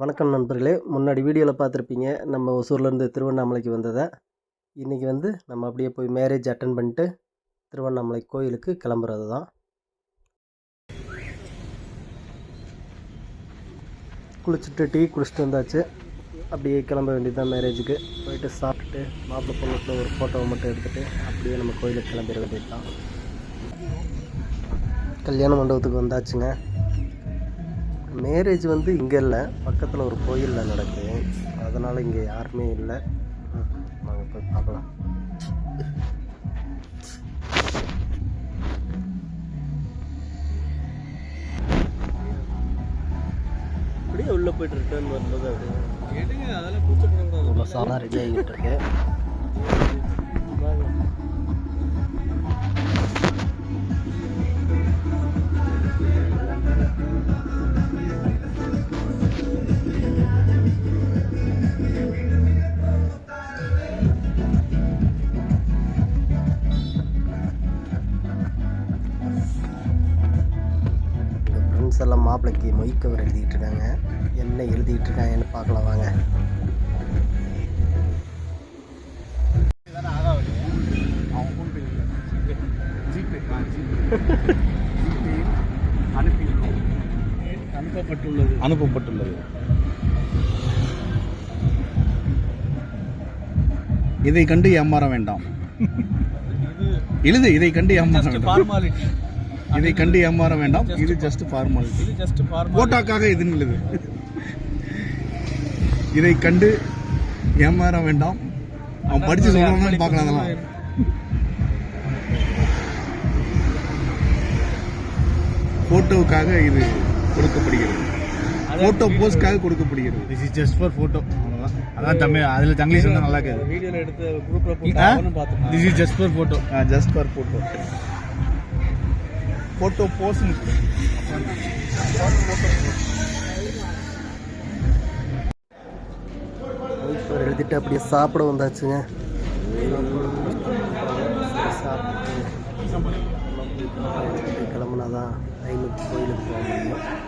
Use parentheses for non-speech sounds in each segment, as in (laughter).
வணக்கம் நண்பர்களே. முன்னாடி வீடியோவில் பார்த்துருப்பீங்க நம்ம ஒசூர்லேருந்து திருவண்ணாமலைக்கு வந்ததை. இன்றைக்கி வந்து நம்ம அப்படியே போய் மேரேஜ் அட்டன் பண்ணிட்டு திருவண்ணாமலை கோயிலுக்கு கிளம்புறது தான் குளிச்சுட்டு டீ குடிச்சிட்டு வந்தாச்சு. அப்படியே கிளம்ப வேண்டியது தான் மேரேஜுக்கு போயிட்டு சாப்பிட்டுட்டு மாப்பிள்ளை பொண்ணுக்குள்ள ஒரு ஃபோட்டோவை மட்டும் எடுத்துகிட்டு அப்படியே நம்ம கோயிலுக்கு கிளம்பிட வேண்டியது தான் கல்யாண மண்டபத்துக்கு வந்தாச்சுங்க. மேரேஜ் வந்து இங்கே இல்லை. பக்கத்தில் ஒரு கோயிலில் நடக்குது அதனால் இங்கே யாருமே இல்லை. வாங்க போய் பார்க்கலாம். அப்படியே உள்ளே போயிட்டு ரிட்டர்ன் வரும்போது அப்படியே எடுங்க அதெல்லாம் உள்ள ரெடி ஆகிட்டு இருக்கு. ஃப்ரெண்ட்ஸ் எல்லாம் மாப்பிள்ளைக்கு மொய்க்கவர் எழுதிட்டு இருக்காங்க என்ன எழுதிட்டு இருக்காங்கன்னு பார்க்கலாம் வாங்க. அனுப்பப்பட்டுள்ளது. அனுப்பப்பட்டுள்ளது இதை கண்டு ஏமாற வேண்டாம். (laughs) எழுது இதை கண்டு ஏமாற வேண்டாம். இதை கண்டு ஏமாற வேண்டாம். இது ஜஸ்ட் ஃபார்மாலிட்டி இது ஜஸ்ட் ஃபார்மாலிட்டி போட்டாக்காக இதுன்னு எழுது இதை கண்டு ஏமாற வேண்டாம். அவன் படிச்சு சொல்றான்னு பார்க்கலாம் அதெல்லாம். போட்டோவுக்காக இது கொடுக்கப்படுகிறது. போட்டோ போஸ்ட்காக கொடுக்கப்படுகிறது. This is just for photo அவ்வளோதான் அதான் தமிழ் அதில் தங்கிலீஷ் வந்து நல்லா இருக்குது. வீடியோல எடுத்து குரூப்ல போட்டு this is just for photo just for photo photo post மொய்க்கவர் எழுதிட்டு அப்படியே சாப்பிட வந்தாச்சுங்க. கிளம்புனாதான் ஐநூறு கோயிலுக்கு போக முடியும்.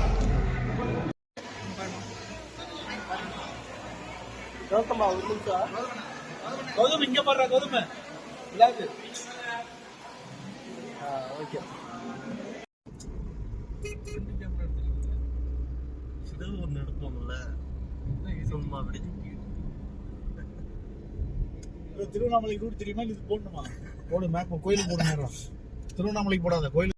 கௌதம் இங்க பாடுறா கௌதம். விளையாடு ஓகே. இது ஒன்று எடுப்போம்ல. சும்மா அப்படி. திருவண்ணாமலை ரூட் தெரியுமா? இது போடணுமா? போடு மேப் கோயிலுக்கு போட நேரம் திருவண்ணாமலைக்கு போடாத கோயில்